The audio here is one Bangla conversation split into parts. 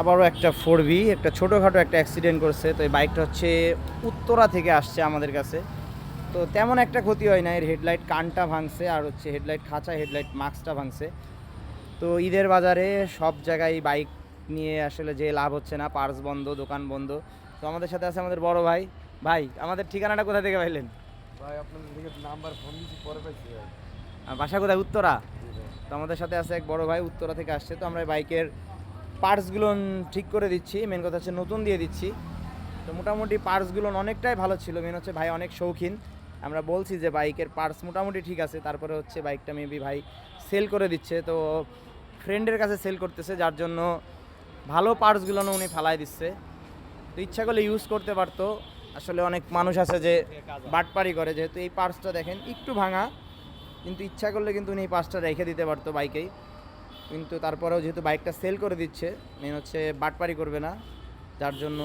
আবারও একটা ফোর ভি একটা ছোটোখাটো একটা অ্যাক্সিডেন্ট করছে। তো এই বাইকটা হচ্ছে উত্তরা থেকে আসছে আমাদের কাছে। তো তেমন একটা ক্ষতি হয় না এর হেডলাইট কানটা ভাঙছে আর হচ্ছে হেডলাইট খাঁচা হেডলাইট মাস্কটা ভাঙছে। তো ঈদের বাজারে সব জায়গায় বাইক নিয়ে আসলে যে লাভ হচ্ছে না পার্স বন্ধ দোকান বন্ধ। তো আমাদের সাথে আছে আমাদের বড় ভাই। ভাই আমাদের ঠিকানাটা কোথা থেকে পাইলেন? ভাই আপনাদের নাম্বার ফোন দিয়েছি পরে পাইছি ভাই। বাসা কোথায়? উত্তরা? তো আমাদের সাথে আছে এক বড় ভাই উত্তরা থেকে আসছে। তো আমরা বাইকের পার্টসগুলো ঠিক করে দিচ্ছি মেন কথা হচ্ছে নতুন দিয়ে দিচ্ছি। তো মোটামুটি পার্টসগুলো অনেকটাই ভালো ছিল মেন হচ্ছে ভাই অনেক শৌখিন। আমরা বলছি যে বাইকের পার্টস মোটামুটি ঠিক আছে, তারপরে হচ্ছে বাইকটা মেবি ভাই সেল করে দিচ্ছে। তো ফ্রেন্ডের কাছে সেল করতেছে, যার জন্য ভালো পার্টসগুলো উনি ফালাই দিচ্ছে। তো ইচ্ছা করলে ইউজ করতে পারতো। আসলে অনেক মানুষ আছে যে বাটপারি করে, যেহেতু এই পার্টসটা দেখেন একটু ভাঙা, কিন্তু ইচ্ছা করলে কিন্তু উনি এই পার্টসটা রেখে দিতে পারতো বাইকেই। কিন্তু তারপরেও যেহেতু বাইকটা সেল করে দিচ্ছে মেন হচ্ছে বাটপারি করবে না। যার জন্য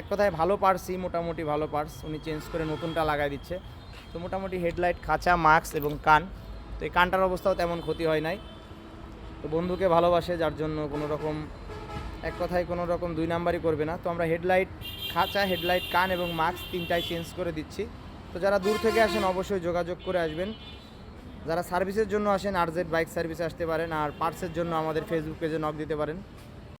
এক কথায় ভালো পার্সই মোটামুটি ভালো পার্স উনি চেঞ্জ করে নতুনটা লাগাই দিচ্ছে। তো মোটামুটি হেডলাইট খাঁচা মাস্ক এবং কান। তো এই কানটার অবস্থাও তেমন ক্ষতি হয় নাই। তো বন্ধুকে ভালোবাসে, যার জন্য কোনো রকম এক কথায় কোনো রকম দুই নাম্বারই করবে না। তো আমরা হেডলাইট খাঁচা হেডলাইট কান এবং মাস্ক তিনটাই চেঞ্জ করে দিচ্ছি। তো যারা দূর থেকে আসেন, অবশ্যই যোগাযোগ করে আসবেন। যারা সার্ভিসের জন্য আসেন আরজেড বাইক সার্ভিসে আসতে পারেন, আর পার্টসের জন্য আমাদের ফেসবুক পেজে নক দিতে পারেন।